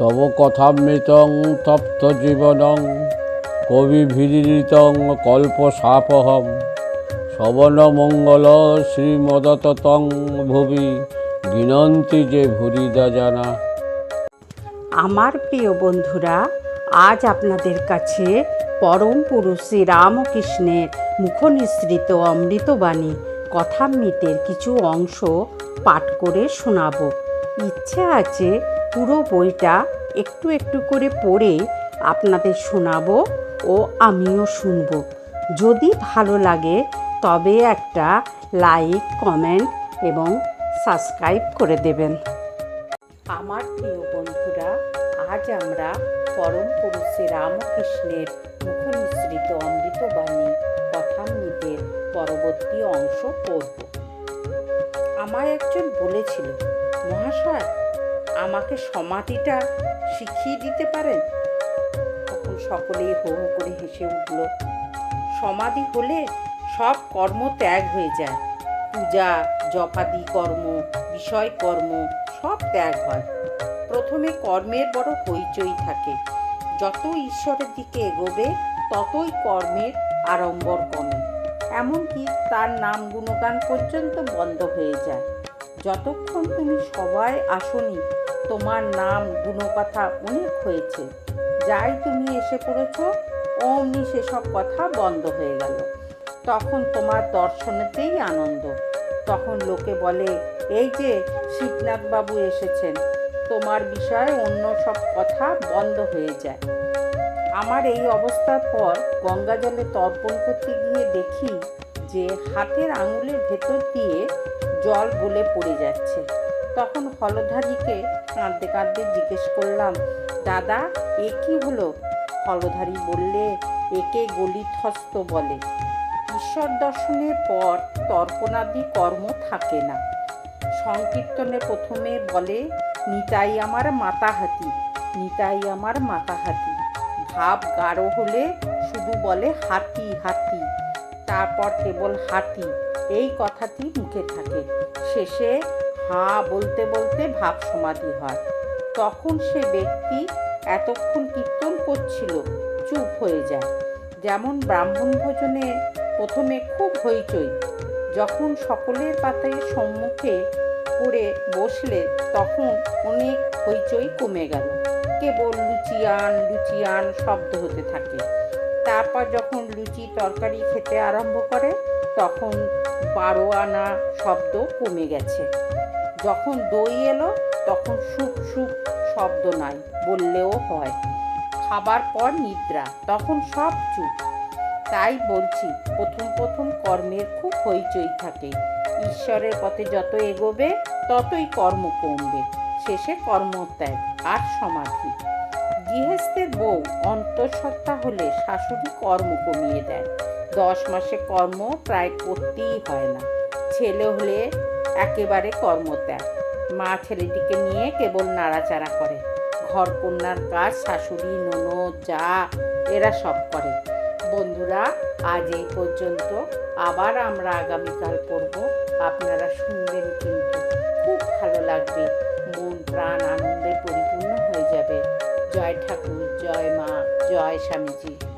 তব কথামৃতং তপ্ত জীবনং কবিভিরিতং কল্পসাপহম শবন মঙ্গল শ্রীমদততং ভুবি গিনন্তি যে ভুরিদা জানা। আমার প্রিয় বন্ধুরা, আজ আপনাদের কাছে পরম পুরুষ শ্রী রামকৃষ্ণের মুখনিসৃত অমৃতবাণী কথামৃতের কিছু অংশ পাঠ করে শোনাবো। ইচ্ছে আছে পুরো বইটা একটু একটু করে পড়ে আপনাদের শোনাবো ও আমিও শুনব। যদি ভালো লাগে, তবে একটা লাইক, কমেন্ট এবং সাবস্ক্রাইব করে দেবেন। আমার প্রিয় বন্ধুরা, আজ আমরা পরম পুরুষে রামকৃষ্ণের মুখনিসৃত অমৃতবাণী কথামৃতের পরবর্তী অংশ পড়ব। আমার একজন বলেছিল, মহাশয় আমাকে সমাধিটা শিখিয়ে দিতে পারেন? তখন সকলেই হো হো করে হেসে উঠল। সমাধি হলে সব কর্ম ত্যাগ হয়ে যায়। পূজা, জপাদি কর্ম, বিষয় কর্ম সব ত্যাগ হয়। প্রথমে কর্মের বড় হইচই থাকে। যত ঈশ্বরের দিকে এগোবে, ততই কর্মের আড়ম্বর কমে। এমনকি তার নাম গুণগান পর্যন্ত বন্ধ হয়ে যায়। যতক্ষণ তুমি সবাই আসনি তোমার নাম গুণকথা অনেক হয়েছে। যাই তুমি এসে পড়েছ, অমনি সেসব কথা বন্ধ হয়ে গেল। তখন তোমার দর্শনেতেই আনন্দ। তখন লোকে বলে, এই যে বাবু এসেছেন, তোমার বিষয়ে অন্য সব কথা বন্ধ হয়ে যায়। আমার এই অবস্থার পর গঙ্গা জলে তর্পণ করতে গিয়ে দেখি যে হাতের আঙুলের ভেতর দিয়ে জল গলে পড়ে যাচ্ছে। তখন হলধারীকে কাঁদতে কাঁদতে জিজ্ঞেস করলাম, দাদা, এ কি হলো? হলধারী বললে, একে গলিতহস্ত বলে। ঈশ্বর দর্শনের পর তর্পণাদি কর্ম থাকে না। সংকীর্তনে প্রথমে বলে, নিতাই আমার মাতা হাতি নিতাই আমার মাতা হাতি ভাব গাঢ় হলে শুধু বলে হাতি হাতি। তারপর কেবল হাতি। এই কথাটি মুখে থাকে। শেষে হাঁ বলতে বলতে ভাব সমাধি হয়। তখন সে ব্যক্তি এতক্ষণ কীর্তন করছিল, চুপ হয়ে যায়। যেমন ব্রাহ্মণ ভোজনে প্রথমে খুব হইচই, যখন সকলের পাতায় সম্মুখে করে বসলে তখন অনেক হইচই কমে গেল। কেবল লুচিয়ান লুচিয়ান শব্দ হতে থাকে। তারপর যখন লুচি তরকারি খেতে আরম্ভ করে, তখন বারো আনা শব্দ কমে গেছে। যখন দই এলো, তখন সুপ সুপ শব্দ নাই, বললেও হয়। খাবার পর নিদ্রা, তখন সব চুপ। তাই বলছি, প্রথম প্রথম কর্মের খুব হইচই থাকে। ঈশ্বরের পথে যত এগোবে, ততই কর্ম কমবে। শেষে কর্মত্যাগ আর সমাধি। গৃহস্থের বউ অন্তঃসত্ত্বা হলে শাশুড়ি কর্ম কমিয়ে দেয় দশ মাসে কর্ম প্রায় করতেই হয় না। ছেলে হলে একেবারে কর্মত্যাগ। মা ছেলেটিকে নিয়ে কেবল নাড়াচাড়া করে। ঘর কন্যার কাজ, শাশুড়ি, ননদ, যা, এরা সব করে। বন্ধুরা, আজ এই পর্যন্ত। আবার আমরা আগামীকাল পড়ব। আপনারা শুনবেন কিন্তু খুব ভালো লাগবে। মন, প্রাণ আনন্দে পরিপূর্ণ হয়ে যাবে। জয় ঠাকুর, জয় মা, জয় স্বামীজি।